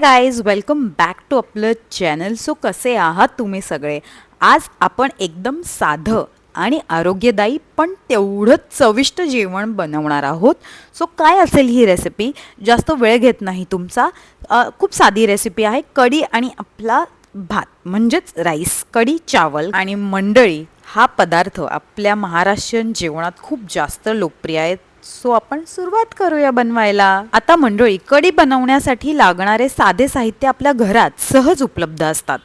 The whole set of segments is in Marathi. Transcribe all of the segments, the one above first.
गाईज वेलकम बॅक टू आपलं चॅनल सो कसे आहात तुम्ही सगळे? आज आपण एकदम साधं आणि आरोग्यदायी पण तेवढंच चविष्ट जेवण बनवणार आहोत. सो काय असेल ही रेसिपी जास्त वेळ घेत नाही तुमचा. खूप साधी रेसिपी आहे. कढी आणि आपला भात म्हणजेच राईस कढी चावल आणि मंडळी हा पदार्थ आपल्या महाराष्ट्रीयन जेवणात खूप जास्त लोकप्रिय आहेत. सो आपण सुरुवात करूया बनवायला. आता मंडळी कढी बनवण्यासाठी लागणारे साधे साहित्य आपल्या घरात सहज उपलब्ध असतात.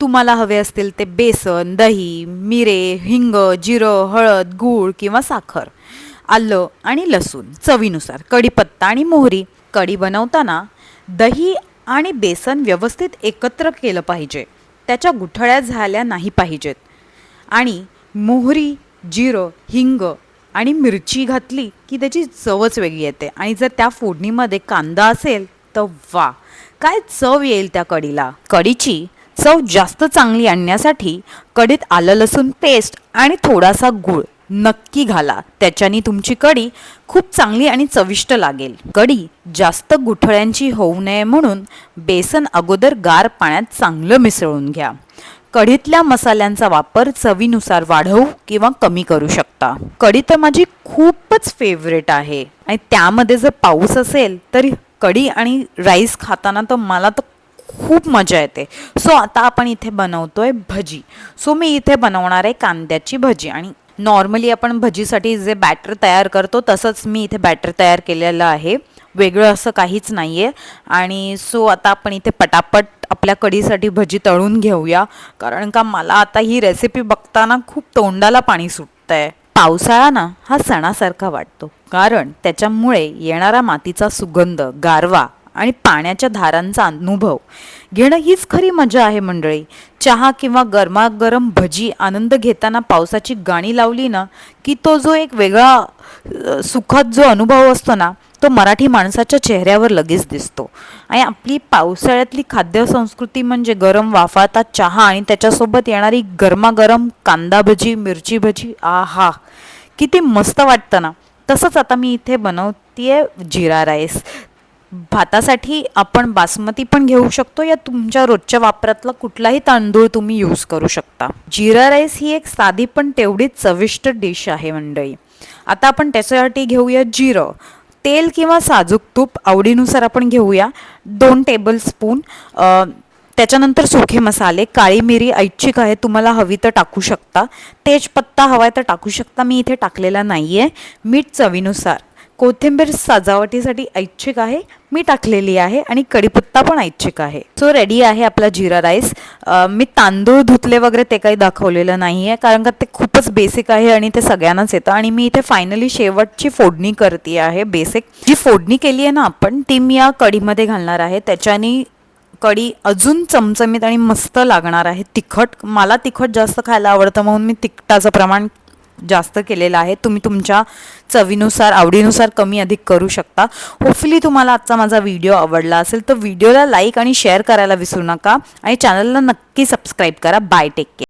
तुम्हाला हवे असतील ते बेसन दही मिरे हिंग जिरं हळद गूळ किंवा साखर आलं आणि लसूण. चवीनुसार कढीपत्ता आणि मोहरी. कढी बनवताना दही आणि बेसन व्यवस्थित एकत्र केलं पाहिजे. त्याच्या गुठळ्या झाल्या नाही पाहिजेत. आणि मोहरी जिरं हिंग आणि मिरची घातली की त्याची चवच वेगळी येते. आणि जर त्या फोडणीमध्ये कांदा असेल तर वा काय चव येईल त्या कढीला? कढीची चव जास्त चांगली आणण्यासाठी कढीत आलं लसूण पेस्ट आणि थोडासा गूळ नक्की घाला. त्याच्याने तुमची कढी खूप चांगली आणि चविष्ट लागेल. कढी जास्त गुठळ्यांची होऊ नये म्हणून बेसन अगोदर गार पाण्यात चांगलं मिसळून घ्या. कढीतल्या मसाल्यांचा वापर चवीनुसार वाढवू किंवा कमी करू शकता. कढी तर माझी खूपच फेवरेट आहे. आणि त्यामध्ये जर पाऊस असेल तर कढी आणि राईस खाताना तर मला तर खूप मजा येते. सो आता आपण इथे बनवतोय भजी. सो मी इथे बनवणार आहे कांद्याची भजी. आणि नॉर्मली आपण भजीसाठी जे बॅटर तयार करतो तसंच मी इथे बॅटर तयार केलेलं आहे. वेगळं असं काहीच नाही आहे आणि सो आता आपण इथे पटापट आपल्या कढीसाठी भजी तळून घेऊया. कारण का मला आता ही रेसिपी बघताना खूप तोंडाला पाणी सुटतं आहे पावसाळा ना हा सणासारखा वाटतो. कारण त्याच्यामुळे येणारा मातीचा सुगंध गारवा आणि पाण्याच्या धारांचा अनुभव. घेणं हीच खरी मजा आहे मंडळी. चहा किंवा गरमागरम भजी आनंद घेताना पावसाची गाणी लावली ना की तो जो एक वेगळा सुखद जो अनुभव असतो ना तो मराठी माणसाच्या चेहऱ्यावर लगेच दिसतो. आणि आपली पावसाळ्यातली खाद्य संस्कृती म्हणजे गरम वाफाता चहा आणि त्याच्यासोबत येणारी गरमागरम कांदा भजी मिरची भजी आ हा किती मस्त वाटतं ना. तसंच आता मी इथे बनवतीये जिरा राईस. भातासाठी आपण बासमती पण घेऊ शकतो. या तुमच्या रोजच्या वापरातला कुठलाही तांदूळ तुम्ही यूज करू शकता. जिरा राईस ही एक साधी पण तेवढीच चविष्ट डिश आहे मंडळी. आता आपण त्याच्यासाठी घेऊया जिरं. तेल किंवा साजूक तूप आवडीनुसार आपण घेऊया. दोन टेबल स्पून त्याच्यानंतर सुखे मसाले काळी मिरी ऐच्छिक आहे तुम्हाला हवी तर टाकू शकता. तेजपत्ता हवाय तर टाकू शकता मी इथे टाकलेला नाही आहे मीठ चवीनुसार. कोथिंबीर सजावटीसाठी ऐच्छिक आहे मी टाकलेली आहे आणि कढीपत्ता पण ऐच्छिक आहे. सो रेडी आहे आपला जिरा राईस. मी तांदूळ धुतले वगैरे ते काही दाखवलेलं नाही आहे कारण का ते खूपच बेसिक आहे आणि ते सगळ्यांनाच येतं. आणि मी इथे फायनली शेवटची फोडणी करते आहे बेसिक जी फोडणी केली आहे ना आपण ती मी या कढीमध्ये घालणार आहे. त्याच्याने कढी अजून चमचमीत आणि मस्त लागणार आहे तिखट. मला तिखट जास्त खायला आवडतं म्हणून मी तिखटाचं प्रमाण जास्त केलेलं आहे. तुम्ही तुमच्या चवीनुसार आवडीनुसार कमी अधिक करू शकता. होपफुली तुम्हाला आजचा माझा व्हिडिओ आवडला असेल तर व्हिडिओला लाईक आणि शेअर करायला विसरू नका. आणि चॅनलला नक्की सबस्क्राईब करा. Bye take care